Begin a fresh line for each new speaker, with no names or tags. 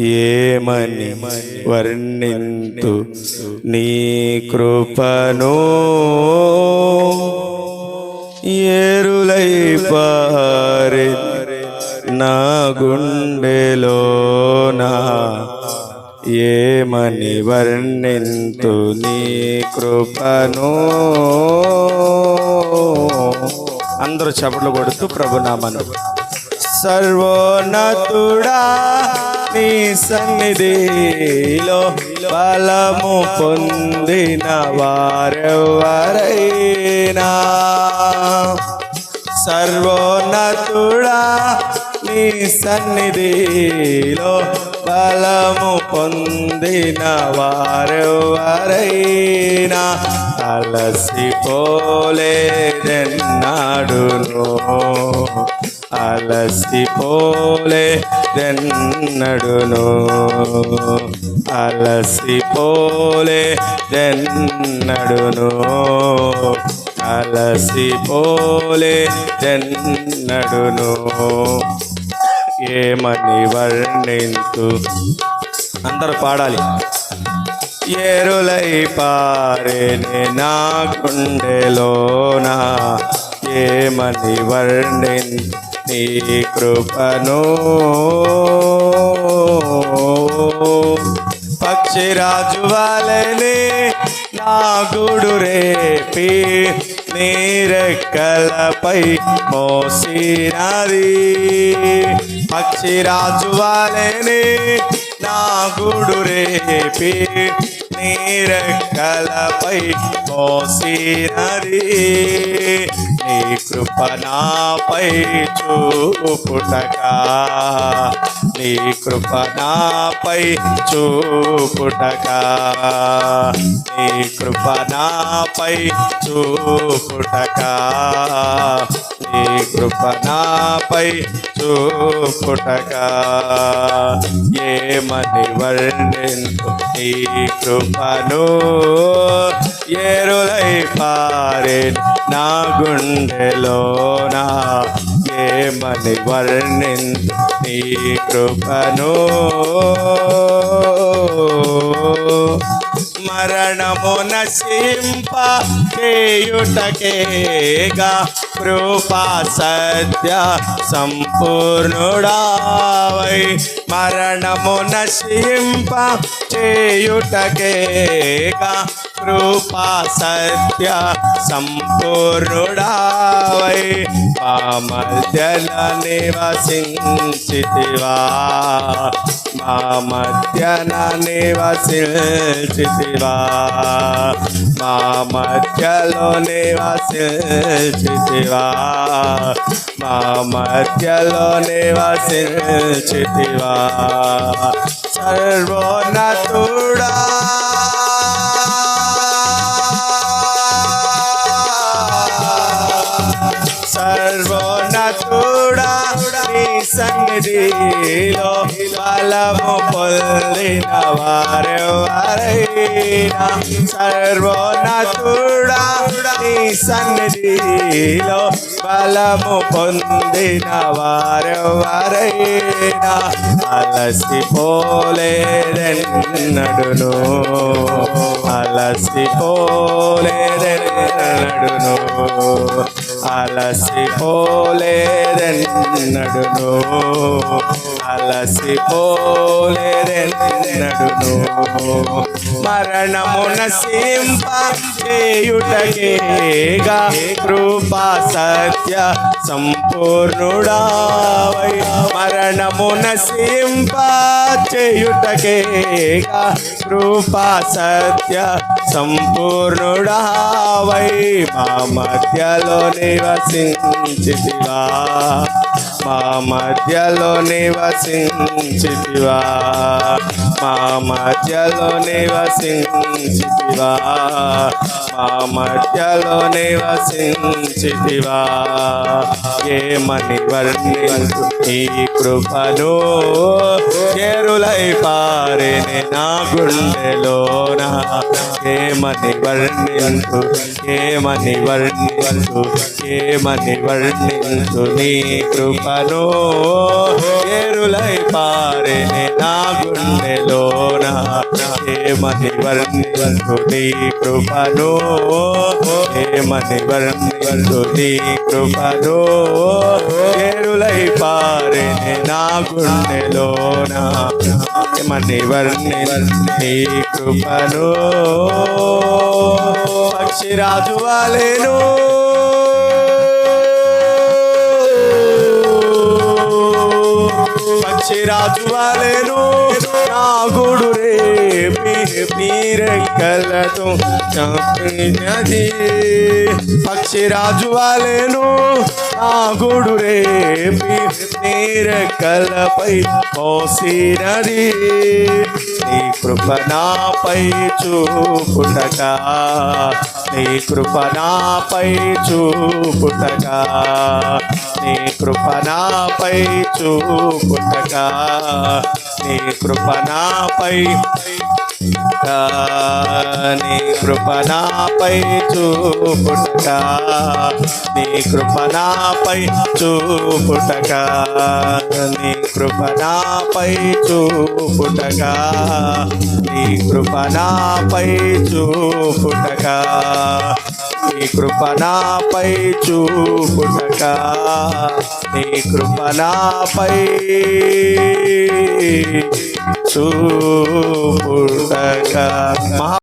ఏమని వర్ణింతు నీ కృపను? ఏరులై పారి నా గుండెలోనా ఏమని వర్ణింతు నీ కృపను? అందరూ చపట్లు కొడుతూ ప్రభునామను. సర్వోన్నతుడా నీ సన్నిధిలో బలము పొందిన వారెవరైనా. సర్వోన్నతుడా నీ సన్నిధిలో బలము పొందిన వారెవరైనా. అలసిపోలేదెన్నాడును అలసిపోలే దెన్నడును అలసిపోలేదెన్నడును అలసిపోలే ఏమని వర్ణింతు అందరూ పాడాలి. ఏరులై పారేనే నా గుండెలోనా? ఏమని వర్ణిన్ నీ కృపను? పక్షిరాజు వాలనే నా గుడు రేపి నీరెక్కలపై మోసినది. పక్షిరాజు వాలనే నా గుడు రేపి నీరెక్కలపై మోసినది. నీ కృప నాపై చూపుటక. నీ కృప నాపై చూపుటక. నీ కృప నాపై చూపుటక. నీ కృప నాపై చూపుటకా ఏమని వర్ణింతు నీ కృపను? ఏరులై పారే నా గుండెలోన. ఏమని వర్ణింతు నీ కృపను? మరణము నశింప చేయుటకేగా కృపా సత్య సంపూర్ణుడావై. మరణము నశింప చేయుటకేగా కృపా సత్య పై మా మధ్యన నివసించితివా మా మధ్యన నివసించితివా మా మధ్యలో నివసించితివా మా మధ్యలో నివసించితివా సర్వోన్నతుడా సన్నిధిలో బలము పొందిన వారెవరైనా? సర్వోన్నతుడా నీ సన్నిధిలో బలము పొందిన వారెవరైనా? అలసిపోలేదెన్నడును అలసిపోలేదెన్నడును అలసిపోలేదెన్నడును అలసిపోలేదెన్నడును మరణమున సింప చేయుటకేగా కృపా సత్య సంపూర్ణుడావై. మరణమున సింప చేయుటకేగా కృపా సత్య సంపూర్ణుడా వై మా మధ్యలో నివసించితివా. మా మధ్యలో నివసించితివా. మా మధ్యలో నివసించితివా. మా మధ్యలో నివసించితివా. ఏమని వర్ణించు ఈ కృపను కేరులై పారిని నా గుండెలోన. ఏమని వర్ణించు ఏమని వర్ణించు ఏమని వర్ణించు నీ కృపను కేరులై పారిని నా గుండె ఏమని వర్ణి నీ కృపను ఏమని వర్ణించు నీ కృపను ఏరులై పారిని నా గుండెలోన. ఏమని వర్ణి నీ కృపను పక్షిరాజు వాలేను. పక్షిరాజు వాలేను నా గుడు రేపి మీరెక్కలతో చంపినది పక్షిరాజు వాలేను నా గుడు రేపి మీరెక్కలపై పోసినది నీ కృప నాపై చూపుటగా నీ కృప నాపై చూపుటగా నీ కృప నాపై చూపుటగా నీ కృప నాపై నీ కృప చూపుటక. నీ కృప చూపుటక. నీ కృప చూపుటక. నీ కృప చూపుటక. నీ కృప చూపుటక. నీ కృప చూపుడగా మహా